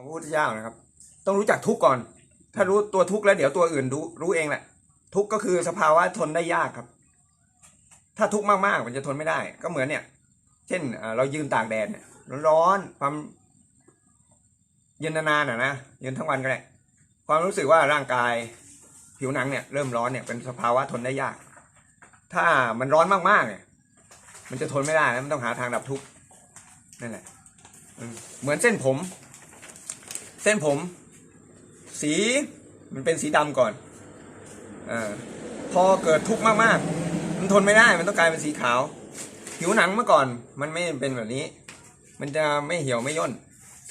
ของพระพุทธเจ้านะครับ ต้องรู้จักทุกข์ก่อน ถ้ารู้ตัวทุกข์แล้วเดี๋ยวตัวอื่นรู้รู้เองแหละ ทุกข์ก็คือสภาวะทนได้ยากครับ ถ้าทุกข์มากๆมันจะทนไม่ได้ ก็เหมือนเนี่ย เช่นเรายืนตากแดดเนี่ยร้อนความยืนนานๆอะนะยืนทั้งวันก็ได้ความรู้สึกว่าร่างกายผิวหนังเนี่ยเริ่มร้อนเนี่ยเป็นสภาวะทนได้ยาก ถ้ามันร้อนมากๆเนี่ยมันจะทนไม่ได้นะมันต้องหาทางดับทุกข์นั่นแหละเหมือนเส้นผม เส้นผม สีมันเป็นสีดำก่อนอพอเกิดทุกข์มากๆ มันทนไม่ได้มันต้องกลายเป็นสีขาว ผิวหนังเมื่อก่อนมันไม่เป็นแบบนี้ มันจะไม่เหี่ยวไม่ย่น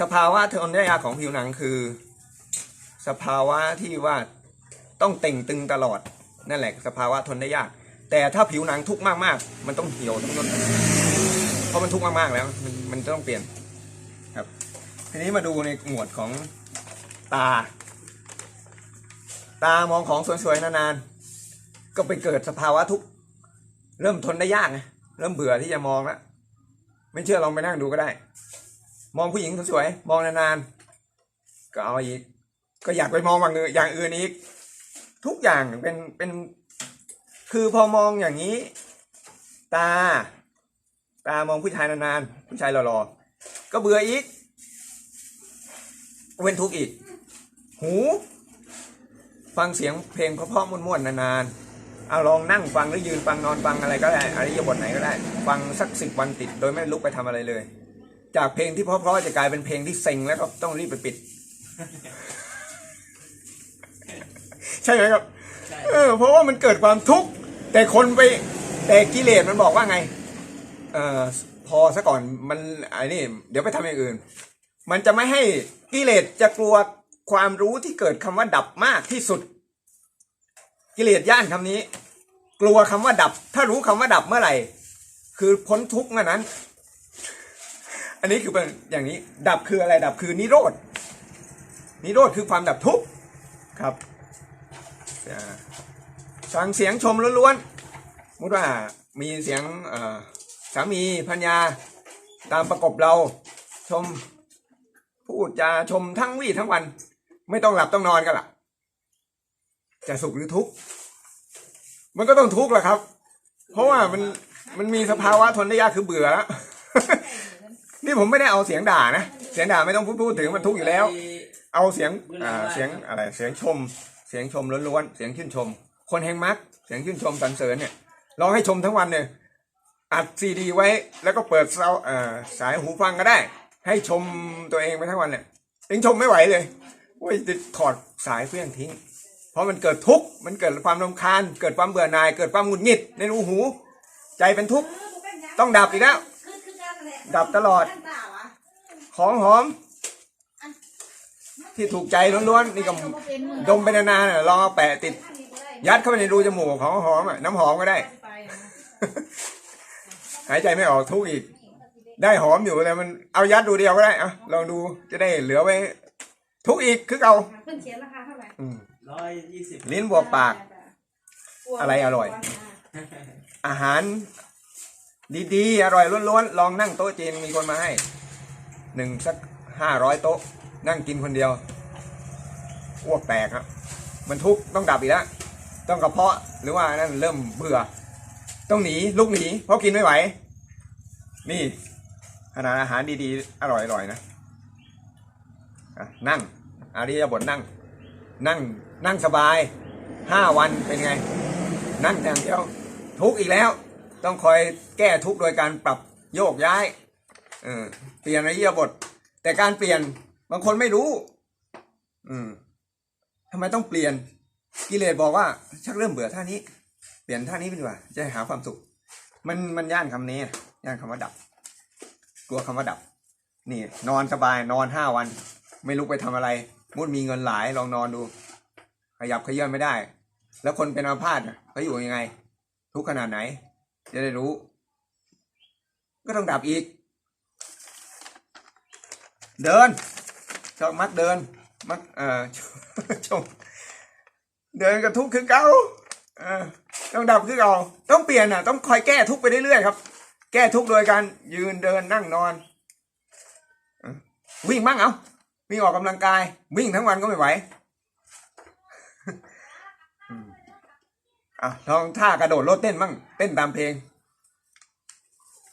สภาวะทนได้ยากของผิวหนังคือ สภาวะที่ว่าต้องเต่งตึงตลอดนั่นแหละ สภาวะทนได้ยาก แต่ถ้าผิวหนังทุกข์มากๆ มันต้องเหี่ยวต้องย่นเพราะมันทุกข์มากๆแล้ว มันมันต้องเปลี่ยน ทีนี้มาดูในหมวดของตา ตามองของสวยๆนานๆ ก็ไปเกิดสภาวะทุกข์เริ่มทนได้ยากไงเริ่มเบื่อที่จะมองแล้วไม่เชื่อลองไปนั่งดูก็ได้ มองผู้หญิงสวยๆมองนานๆก็เอาอีก ก็อยากไปมองอย่างอื่นอย่างอื่นอีก ทุกอย่างเป็นเป็นคือพอมองอย่างนี้ ตา ตามองผู้ชายนานๆผู้ชายหล่อๆก็เบื่ออีก เว้นทุกข์อีก หู ฟังเสียงเพลงเพราะๆม่วนๆนานๆเอาลองนั่งฟังหรือยืนฟังนอนฟังอะไรก็ได้อริยบทไหนก็ได้ ฟังสักสิบวันติด โดยไม่ลุกไปทำอะไรเลย จากเพลงที่เพราะๆจะกลายเป็นเพลงที่เซ็งแล้วก็ต้องรีบไปปิด ใช่ไหมครับใช่เออเพราะว่ามันเกิดความทุกข์แต่คนไปแต่กิเลสมันบอกว่าไง เออพอซะก่อนมันไอ้นี่ เดี๋ยวไปทำอย่างอื่น มันจะไม่ให้กิเลสจะกลัวความรู้ที่เกิดคำว่าดับมากที่สุด กิเลสย่านคำนี้ กลัวคำว่าดับ ถ้ารู้คำว่าดับเมื่อไหร่ คือพ้นทุกข์เมื่อนั้น อันนี้คือเป็นอย่างนี้ ดับคืออะไรดับคือนิโรธนิโรธคือความดับทุกข์ครับอ่าฟังเสียงชมล้วนๆมุดว่ามีเสียงสามีพัญญาตามประกบเราชม พูดจาชมทั้งวี่ทั้งวัน ไม่ต้องหลับต้องนอนกันล่ะ จะสุขหรือทุกข์มันก็ต้องทุกข์แหละครับ เพราะว่ามันมันมีสภาวะทนได้ยากคือเบื่อแล้วนี่ผมไม่ได้เอาเสียงด่านะเสียงด่าไม่ต้องพูดพูดถึงมันทุกข์อยู่แล้ว เอาเสียงอ่าเสียงอะไรเสียงชม เสียงชมล้วนๆเสียงชื่นชม คนแห่งมักเสียงชื่นชมสรรเสริญเนี่ยลองให้ชมทั้งวันเลยอัดซีดีไว้แล้วก็เปิดเซาอ่าสายหูฟังก็ได้ ให้ชมตัวเองไปทั้งวันเนี่ยเองชมไม่ไหวเลยโอ้ยจะถอดสายเพื่องทิ้ง เพราะมันเกิดทุกข์มันเกิดความรำคาญ เกิดความเบื่อหน่าย เกิดความหงุดหงิดในรูหู ใจเป็นทุกข์ต้องดับอีกแล้ว ดับตลอด ของหอม ที่ถูกใจล้วนๆนี่ก็ดมไปนานๆน่ะลองเอาแปะติด ยัดเข้าไปในรูจมูกของหอมอะน้ำหอมก็ได้ หายใจไม่ออกทุกข์อีก ได้หอมอยู่แต่มันเอายัดดูเดียวก็ได้อะลองดูจะได้เหลือไว้ ทุกข์อีกคือเอาเพิ่งเขียนราคาเท่าไหร่อืมร้อยยี่สิบลิ้นบวกปาก อะไรอร่อย อาหาร ดีๆ อร่อยล้วนๆ ลองนั่งโต๊ะจีนมีคนมาให้หนึ่งสักห้าร้อยโต๊ะ นั่งกินคนเดียวอ้วกแตกครับมันทุกข์ต้องดับอีกแล้วต้องกระเพาะหรือว่านั่นเริ่มเบื่อ ต้องหนีลุกหนีเพราะกินไม่ไหว นี่ ขนาดอาหารดีๆ อร่อยๆนะนั่งอาริยบทนั่ง นั่งนั่งสบายห้าวันเป็นไง นั่งอย่างเดียวทุกอีกแล้ว ต้องคอยแก้ทุกโดยการปรับโยกย้ายเออเปลี่ยนอาริยบท แต่การเปลี่ยนบางคนไม่รู้ อืมทำไมต้องเปลี่ยนกิเลสบอกว่า ชักเริ่มเบื่อท่านี้ เปลี่ยนท่านี้เป็นว่า จะหาความสุข มันมันย่านคำนี้ย่านคำว่าดับ กลัวคำว่าดับ นี่นอนสบายนอนห้าวัน ไม่ลุกไปทำอะไร มุดมีเงินหลายลองนอนดู ขยับขยื่นไม่ได้ แล้วคนเป็นอัมพาตน่ะเขาอยู่ยังไง ทุกขนาดไหน จะได้รู้ ก็ต้องดับอีก เดินชอบมักเดิน มักเอ่อชมเดินกับทุกข์คือเก่าเออต้องดับคือเก่าต้องเปลี่ยนอะ ต้องคอยแก้ทุกข์ไปเรื่อยๆครับ แก้ทุกโดยการยืนเดินนั่งนอน วิ่งมั่งเอาวิ่งออกกำลังกาย วิ่งทั้งวันก็ไม่ไหวอะลองท่ากระโดดโลดเต้นบ้างเต้นตามเพลง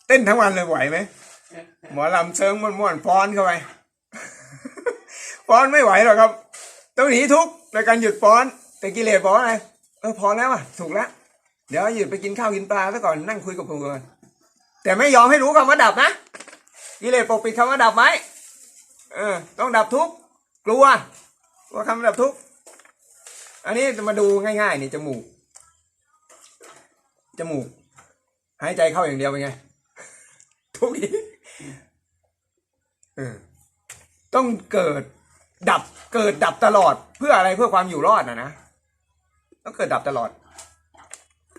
เต้นทั้งวันเลยไหวไหมหมอลำเซิงม่วนๆฟ้อนเข้าไปฟ้อนไม่ไหวหรอกครับต้องหนีทุกข์โดยการหยุดฟ้อนแต่กิเลสบอกว่าอะไรเออพอแล้วอะถูกแล้วเดี๋ยวหยุดไปกินข้าวกินปลาซะก่อนนั่งคุยกับผมก่อน แต่ไม่ยอมให้รู้คำว่าดับนะกิเลสปกปิดคำว่าดับไว้เออต้องดับทุกข์กลัวกลัวคำว่าดับทุกข์อันนี้จะมาดูง่ายๆนี่จมูกจมูกหายใจเข้าอย่างเดียวเป็นไง ทุกทีเออต้องเกิดดับเกิดดับตลอดเพื่ออะไรเพื่อความอยู่รอดนะนะต้องเกิดดับตลอด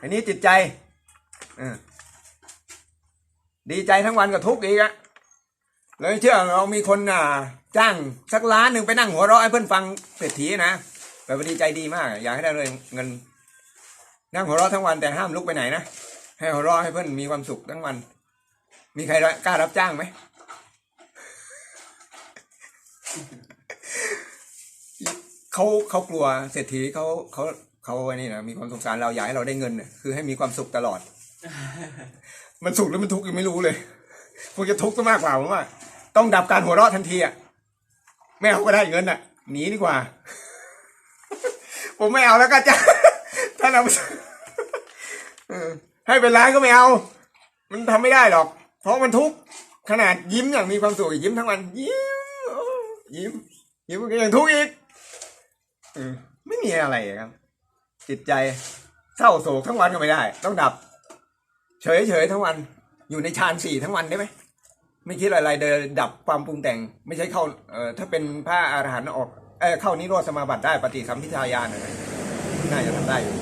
อันนี้จิตใจ เออ ดีใจทั้งวันกับทุกข์อีกอะเลยเชื่อเรามีคนอ่าจ้างสักล้านหนึ่งไปนั่งหัวเราะให้เพื่อนฟังเศรษฐีนะแบบว่าดีใจดีมาก อยากให้ได้เลยเงิน นั่งหัวเราะทั้งวันแต่ห้ามลุกไปไหนนะให้หัวเราะให้เพื่อนมีความสุขทั้งวัน มีใครกล้ารับจ้างไหมเขาเขากลัวเศรษฐีเขาเขาเขาไอ้นี่นะมีความสงสารเราอยากให้เราได้เงิน คือให้มีความสุขตลอด มันสุขหรือมันทุกข์ยังไม่รู้เลยคงจะทุกข์ซะมากกว่าผมว่า ต้องดับการหัวเราะทันทีอะไม่เอาก็ได้เงินอะหนีดีกว่า ผมไม่เอาแล้วก็จะถ้าเราให้เป็นร้านก็ไม่เอา มันทำไม่ได้หรอก เพราะมันทุกข์ขนาดยิ้มอย่างมีความสุขยิ้มทั้งวันยิ้มยิ้มยิ้มก็ยังทุกข์อีกไม่มีอะไรครับ จิตใจเศร้าโศกทั้งวันก็ไม่ได้ ต้องดับ ฉยเฉยๆทั้งวัน อยู่ในฌานสี่ทั้งวันได้ไหมไม่คิดอะไรเดินดับความปรุงแต่ง ไม่ใช่เข้าเอ่อถ้าเป็นพระอารหันต์ออกเออเข้านิโรธสมาบัติได้ปฏิสัมพิทายานอะไรน่าจะทำได้อยู่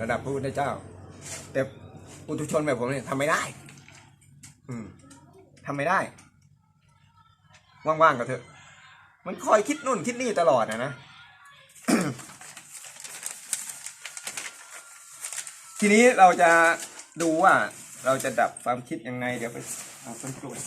ระดับพระพุทธเจ้า แต่ปุถุชนแบบผมเนี่ยทำไม่ได้ อืมทำไม่ได้ ว่างๆก็เถอะ มันคอยคิดนู่นคิดนี่ตลอดนะนะทีนี้เราจะ ดูว่าเราจะดับความคิดยังไง เดี๋ยวไปเอาต้นกล้วย